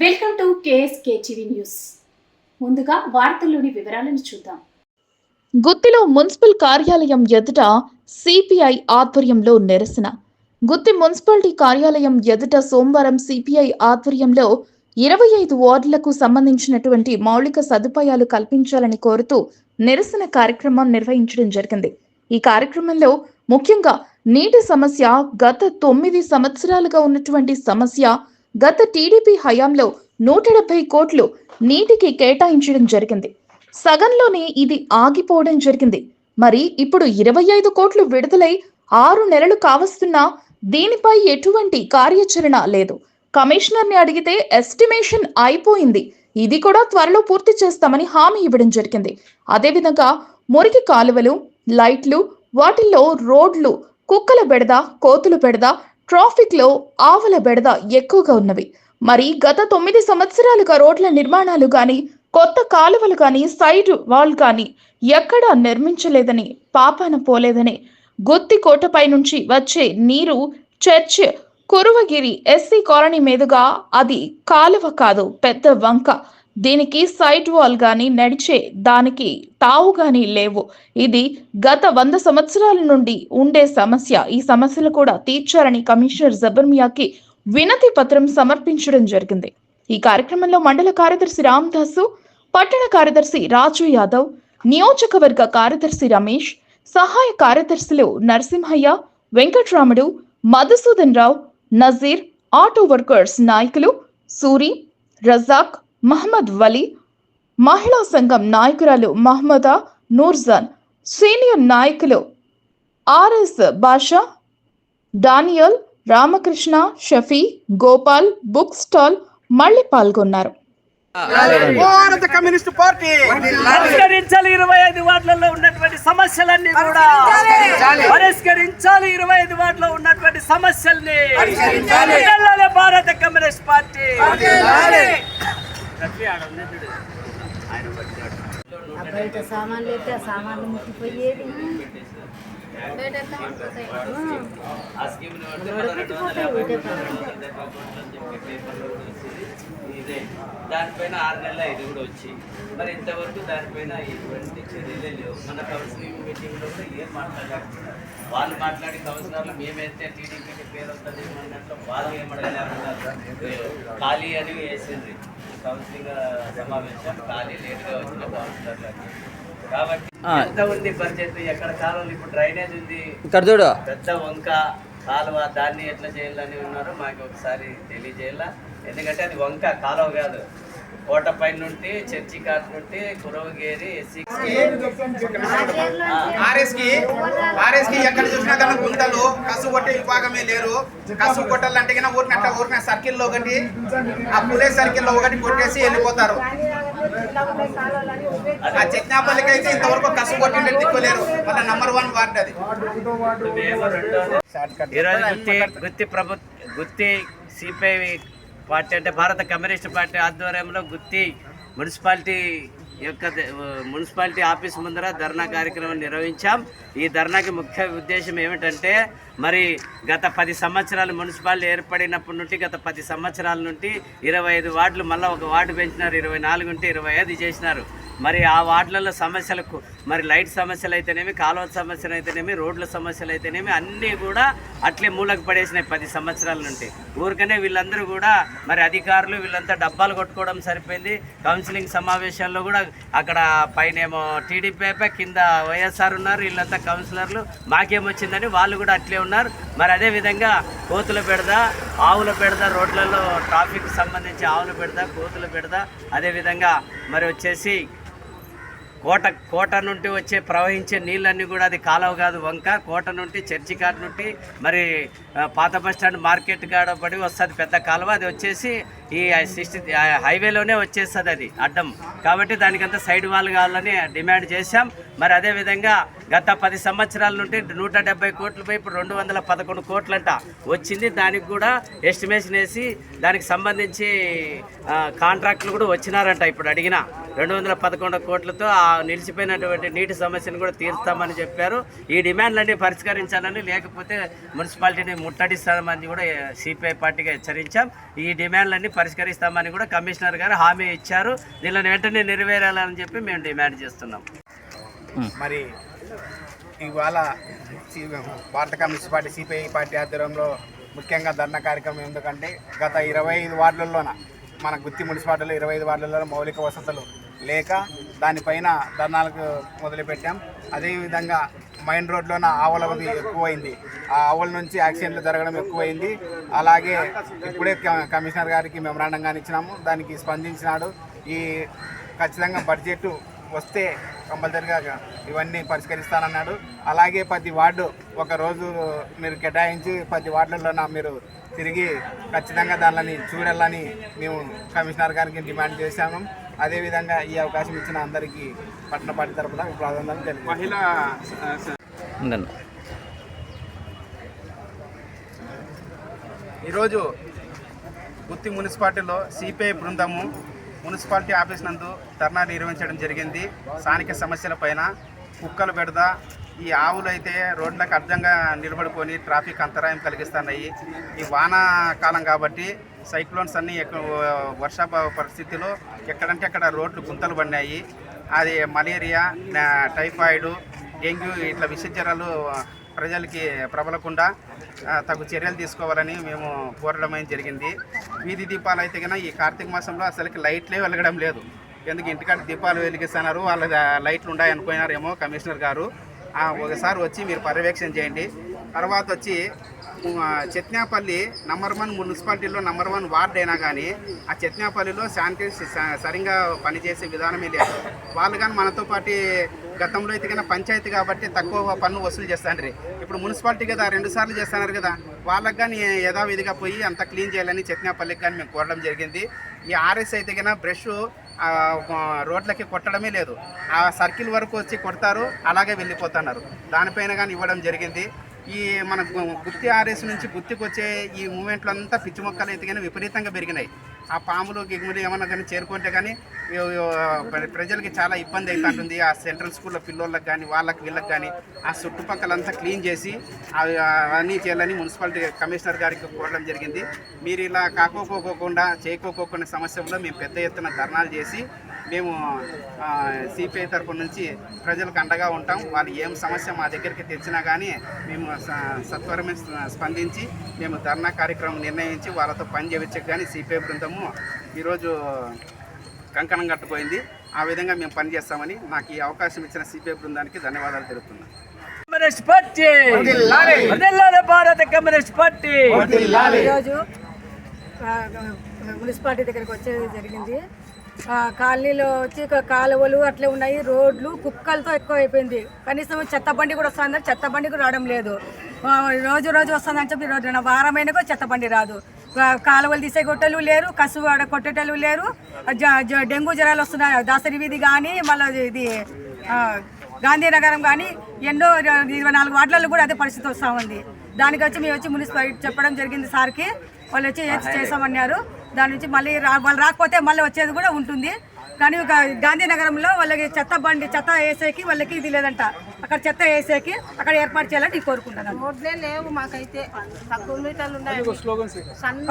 Welcome to KSK TV news. ముందుగా వార్తల్లోని వివరాలను చూద్దాం. గుత్తిలో మున్సిపల్ కార్యాలయం ఎదుట సిపిఐ ఆధ్వర్యంలో నిరసన. గుత్తి మున్సిపాలిటీ కార్యాలయం ఎదుట సోమవారం సిపిఐ ఆధ్వర్యంలో ఇరవై ఐదు వార్డులకు సంబంధించినటువంటి మౌలిక సదుపాయాలు కల్పించాలని కోరుతూ నిరసన కార్యక్రమం నిర్వహించడం జరిగింది. ఈ కార్యక్రమంలో ముఖ్యంగా నీటి సమస్య గత తొమ్మిది సంవత్సరాలుగా ఉన్నటువంటి సమస్య గత టీడీపీ హయాంలో నూట డెబ్బై కోట్లు నీటికి కేటాయించడం జరిగింది. సగంలోనే ఇది ఆగిపోవడం జరిగింది. మరి ఇప్పుడు ఇరవై ఐదు కోట్లు విడుదలై ఆరు నెలలు కావస్తున్నా దీనిపై ఎటువంటి కార్యాచరణ లేదు. కమిషనర్ని అడిగితే ఎస్టిమేషన్ అయిపోయింది. ఇది కూడా త్వరలో పూర్తి చేస్తామని హామీ ఇవ్వడం జరిగింది. అదేవిధంగా మురికి కాలువలు లైట్లు వాటిల్లో రోడ్లు కుక్కల బెడద కోతులు బెడద ట్రాఫిక్లో ఆవుల బెడద ఎక్కువగా ఉన్నవి. మరి గత తొమ్మిది సంవత్సరాలుగా రోడ్ల నిర్మాణాలు కానీ కొత్త కాలువలు కానీ సైడ్ వాల్ కానీ ఎక్కడా నిర్మించలేదని పాపాన పోలేదని గుత్తి కోటపై నుంచి వచ్చే నీరు చర్చ్ కురువగిరి ఎస్సీ కాలనీ మీదుగా అది కాలువ కాదు పెద్ద వంక. దీనికి సైట్ వాల్ గాని నడిచే దానికి తావు గాని లేవు. ఇది గత వంద సంవత్సరాల నుండి ఉండే సమస్య. ఈ సమస్యలు కూడా తీర్చాలని కమిషనర్ జబర్మియాకి వినతి పత్రం సమర్పించడం జరిగింది. ఈ కార్యక్రమంలో మండల కార్యదర్శి రామదాసు పట్టణ కార్యదర్శి రాజు యాదవ్ నియోజకవర్గ కార్యదర్శి రమేష్ సహాయ కార్యదర్శులు నరసింహయ్య వెంకట్రాముడు మధుసూదన్ రావు నజీర్ ఆటో వర్కర్స్ నాయకులు సూరి రజాక్ మహమ్మద్ వలీ మహిళా సంఘం నాయకురాలు మహమ్మదా నూర్జాన్ సీనియర్ నాయకులు RS Basha Daniel Ramakrishna Shafi Gopal book stall మళ్ళీ పాల్గొన్నారు. భారత కమ్యూనిస్ట్ పార్టీ పరిష్కరించాలి ఇరవై ఐదు వార్డులలో ఉన్నటువంటి సమస్యలన్నీ కూడా. పరిష్కరించాలి. ఇరవై ఐదు వార్డులో ఉన్నటువంటి సమస్యల్ని. భారత కమ్యూనిస్ట్ పార్టీ. బయట సామాన్లు అయితే ఆ సామాన్లు ముట్టిపోయేది దానిపైన ఆరు నెలల ఇది కూడా వచ్చి. మరి ఇంతవరకు దానిపైన ఎటువంటి చర్యలే లేవు. మన కౌన్సిలింగ్ మీటింగ్లో కూడా ఏం మాట్లాడారు వాళ్ళు మాట్లాడి కౌన్సిలర్లు మేమైతే టీడీపీకి పేరు వస్తుంది అన్నట్లు వాళ్ళు ఏమడగలేరు ఖాళీ అని వేసింది కౌన్సిలింగ్ సమావేశం. ఖాళీ లేట్గా వచ్చిన కౌన్సిలర్లు అని. కాబట్టి ఎంత ఉంది బడ్జెట్ ఎక్కడ కాలువలు? ఇప్పుడు డ్రైనేజ్ ఉంది. ఇక్కడ చూడు. పెద్ద వంక కాలువ దాన్ని ఎట్లా చేయాలని ఉన్నారో మాకు ఒకసారి తెలియజేయాల? ఎందుకంటే అది వంక కాలువ కాదు. కోటపై నుండి చర్చి కాట్ నుండి కురవగేరి ఎస్సీ ఆర్ఎస్కి ఆర్ఎస్కి ఎక్కడ చూసినా కానీ గుంతలు కసు కొట్టే విభాగమే లేరు. కసు కొట్టాలంటే కన్నా ఊరినట్ట ఊరిన సర్కిల్లో ఒకటి ఆ పులే సర్కిల్లో ఒకటి కొట్టేసి వెళ్ళిపోతారు. ఆ చెక్నాపల్లికి అయితే ఇంతవరకు కసు కొట్టిండే తిప్పలేరు వాళ్ళ నంబర్ వన్ వార్డ్ అది. గుత్తి గుత్తి ప్రభు గుత్తి సిపిఐ పార్టీ అంటే భారత కమ్యూనిస్ట్ పార్టీ ఆధ్వర్యంలో గుత్తి మున్సిపాలిటీ యొక్క మున్సిపాలిటీ ఆఫీస్ ముందర ధర్నా కార్యక్రమం నిర్వహించాం. ఈ ధర్నాకి ముఖ్య ఉద్దేశం ఏమిటంటే మరి గత పది సంవత్సరాలు మున్సిపాలిటీ ఏర్పడినప్పటి నుండి గత పది సంవత్సరాల నుండి ఇరవై ఐదు వార్డులు మళ్ళీ ఒక వార్డు పెంచినారు. ఇరవై నాలుగు ఉంటే ఇరవై ఐదు చేసినారు. మరి ఆ వార్డులలో సమస్యలకు మరి లైట్ సమస్యలు అయితేనేమి కాలువ సమస్యలు అయితేనేమి రోడ్ల సమస్యలు అయితేనేమి అన్నీ కూడా అట్లే మూలకు పడేసినాయి పది సంవత్సరాల నుండి. ఊరికనే వీళ్ళందరూ కూడా మరి అధికారులు వీళ్ళంతా డబ్బాలు కొట్టుకోవడం సరిపోయింది. కౌన్సిలింగ్ సమావేశాల్లో కూడా అక్కడ పైన ఏమో టీడీపీ కింద వైఎస్ఆర్ ఉన్నారు వీళ్ళంతా కౌన్సిలర్లు. మాకేమొచ్చిందని వాళ్ళు కూడా అట్లే ఉన్నారు. మరి అదే విధంగా కోతుల పెడద ఆవుల పెడద రోడ్లలో ట్రాఫిక్ సంబంధించి ఆవుల పెడద కోతుల పెడద అదేవిధంగా మరి వచ్చేసి కోట కోట నుండి వచ్చే ప్రవహించే నీళ్ళన్నీ కూడా అది కాలువ కాదు వంక. కోట నుండి చర్చి కాడ నుండి మరి పాత బస్ స్టాండ్ మార్కెట్ కాడ పడి వస్తుంది పెద్ద కాలువ. అది వచ్చేసి ఈ సిక్స్టీ హైవేలోనే వచ్చేస్తుంది అది అడ్డం. కాబట్టి దానికంతా సైడ్ వాల్ కావాలని డిమాండ్ చేశాం. మరి అదేవిధంగా గత పది సంవత్సరాల నుండి నూట డెబ్బై కోట్లపై ఇప్పుడు రెండు వందల పదకొండు కోట్లంట వచ్చింది. దానికి కూడా ఎస్టిమేషన్ వేసి దానికి సంబంధించి కాంట్రాక్టులు కూడా వచ్చినారంట ఇప్పుడు అడిగిన. రెండు వందల పదకొండు కోట్లతో ఆ నిలిచిపోయినటువంటి నీటి సమస్యను కూడా తీరుస్తామని చెప్పారు. ఈ డిమాండ్లన్నీ పరిష్కరించాలని లేకపోతే మున్సిపాలిటీని ముట్టడిస్తామని కూడా సిపిఐ పార్టీగా హెచ్చరించాం. ఈ డిమాండ్లన్నీ పరిష్కరిస్తామని కూడా కమిషనర్ గారు హామీ ఇచ్చారు. దీనిని వెంటనే నెరవేరాలని చెప్పి మేము డిమాండ్ చేస్తున్నాం. మరి ఇవాళ సి- భారత కమ్యూనిస్ట్ పార్టీ సిపిఐ పార్టీ ఆధ్వర్యంలో ముఖ్యంగా ధర్నా కార్యక్రమం ఎందుకంటే గత ఇరవై ఐదు వార్డుల్లోన మన గుత్తి మున్సిపాలిటీలో ఇరవై ఐదు వార్డులలో మౌలిక వసతులు లేక దానిపైన ధర్నాలకు మొదలుపెట్టాం. అదేవిధంగా మైన్ రోడ్లోన ఆవులది ఎక్కువైంది. ఆ ఆవుల నుంచి యాక్సిడెంట్లు జరగడం ఎక్కువైంది. అలాగే ఇప్పుడే క- కమిషనర్ గారికి మెమరాండం కానీ ఇచ్చినాము దానికి స్పందించినాడు. ఈ ఖచ్చితంగా బడ్జెట్ వస్తే కంపల్సరిగా ఇవన్నీ పరిష్కరిస్తానన్నాడు. అలాగే ప్రతి వార్డు ఒక రోజు మీరు కేటాయించి ప్రతి వార్డులలో మీరు తిరిగి ఖచ్చితంగా దానిని చూడాలని మేము కమిషనర్ గారికి డిమాండ్ చేశాము. అదేవిధంగా ఈ అవకాశం ఇచ్చిన అందరికీ పట్టణ పార్టీ తరఫున ప్రాధాన్యత మహిళా ఉందండి. ఈరోజు గుత్తి మున్సిపాలిటీలో సిపిఐ బృందము మున్సిపాలిటీ ఆఫీస్ నందు ధర్నా నిర్వహించడం జరిగింది. స్థానిక సమస్యలపైన కుక్కలు బెడద ఈ ఆవులు అయితే రోడ్లకు అర్థంగా నిలబడుకొని ట్రాఫిక్ అంతరాయం కలిగిస్తున్నాయి. ఈ వానాకాలం కాబట్టి సైక్లోన్స్ అన్నీ వర్ష పరిస్థితిలో ఎక్కడంటే అక్కడ రోడ్లు గుంతలు పడినాయి. అది మలేరియా టైఫాయిడ్ డెంగ్యూ ఇట్లా విష జ్వరాలు ప్రజలకి ప్రబలకుండా తగు చర్యలు తీసుకోవాలని మేము కోరడం జరిగింది. వీధి దీపాలు అయితే కన్నా ఈ కార్తీక మాసంలో అసలుకి లైట్లే వెలగడం లేదు. ఎందుకు ఇంటికాడ దీపాలు వెలిగిస్తున్నారు? వాళ్ళ లైట్లు ఉన్నాయనుకున్నారేమో కమిషనర్ గారు. ఒకసారి వచ్చి మీరు పర్యవేక్షణ చేయండి. తర్వాత వచ్చి చెట్నాపల్లి నంబర్ వన్ మున్సిపాలిటీలో నంబర్ వన్ వార్డ్ అయినా కానీ ఆ చెట్నాపల్లిలో శానిటైజ్ సరిగా పనిచేసే విధానమే లేదు. వాళ్ళు కానీ మనతో పాటు గతంలో అయితే కన్నా పంచాయతీ కాబట్టి తక్కువ పన్ను వసూలు చేస్తాండ్రి. ఇప్పుడు మున్సిపాలిటీ కదా రెండు సార్లు చేస్తున్నారు కదా వాళ్ళకి కానీ యథావిధిగా పోయి అంత క్లీన్ చేయాలని చెట్నాపల్లికి కానీ మేము కోరడం జరిగింది. ఈ ఆర్ఎస్ అయితే కన్నా బ్రష్ రోడ్లకి కొట్టడమే లేదు. ఆ సర్కిల్ వరకు వచ్చి కొడతారు అలాగే వెళ్ళిపోతున్నారు. దానిపైన కానీ ఇవ్వడం జరిగింది. ఈ మన గు- గుత్తి ఆర్ఎస్ నుంచి గుత్తికి వచ్చే ఈ మూమెంట్లు అంతా పిచ్చి మొక్కలు అయితే కానీ విపరీతంగా పెరిగినాయి. ఆ పాములు గిగుములు ఏమన్నా కానీ చేరుకుంటే కానీ ప్రజలకి చాలా ఇబ్బంది అవుతుంటుంది ఆ సెంట్రల్ స్కూల్లో పిల్లోళ్ళకి కానీ వాళ్ళకి వీళ్ళకి కానీ ఆ చుట్టుపక్కలంతా క్లీన్ చేసి అవి అన్నీ చేయాలని మున్సిపాలిటీ కమిషనర్ గారికి కోరడం జరిగింది. మీరు ఇలా కాకోకోకుండా చేయకోకోకునే సమస్యల్లో మేము పెద్ద ఎత్తున ధర్నాలు చేసి మేము సిపిఐ తరపు నుంచి ప్రజలకు అండగా ఉంటాం. వాళ్ళు ఏం సమస్య మా దగ్గరికి తెచ్చినా కానీ మేము స- సత్వరమే స్ప- స్పందించి మేము ధర్నా కార్యక్రమం నిర్ణయించి వాళ్ళతో పని చేయించక కానీ సిపిఐ బృందము ఈరోజు కంకణం కట్టుపోయింది ఆ విధంగా మేము పనిచేస్తామని నాకు ఈ అవకాశం ఇచ్చిన సిపిఐ బృందానికి ధన్యవాదాలు తెలుపుతున్నాను కమ్యూనిస్ట్ పార్టీ! వర్ధిల్లాలి భారత కమ్యూనిస్ట్ పార్టీ! ఈరోజు మున్సిపాలిటీ దగ్గరికి వచ్చేది జరిగింది. కాలనీలో వచ్చి కాలువలు అట్లే ఉన్నాయి. రోడ్లు కుక్కలతో ఎక్కువ అయిపోయింది కనీసం చెత్త బండి కూడా వస్తుంది చెత్త బండి కూడా రావడం లేదు. రోజు రోజు వస్తుందని చెప్పి రోజు నా వారమైన కూడా చెత్త బండి రాదు. కాలువలు తీసే కొట్టలు లేరు కసువు ఆడ కొట్టేటలు లేరు. జ- జ- డెంగ్యూ జ్వరాలు వస్తున్నాయి. దాసరి వీధి కానీ మళ్ళీ ఇది గాంధీనగరం కానీ ఎన్నో ఇరవై నాలుగు వార్డులలో కూడా అదే పరిస్థితి వస్తూ ఉంది. దానికి వచ్చి మేము వచ్చి మున్సిపాలిటీ చెప్పడం జరిగింది సార్కి. వాళ్ళు వచ్చి ఏది చేసామన్నారు దాని నుంచి మళ్ళీ రా వాళ్ళు రాకపోతే మళ్ళీ వచ్చేది కూడా ఉంటుంది. కానీ ఒక గాంధీనగరంలో వాళ్ళకి చెత్త బండి చెత్త వేసేకి వాళ్ళకి ఇది లేదంట. అక్కడ చెత్త వేసేకి అక్కడ ఏర్పాటు చేయాలని నేను కోరుకుంటున్నాను. రోడ్లే లేవు మాకైతే. తక్కువ మీటర్లు ఉన్నాయి. సన్న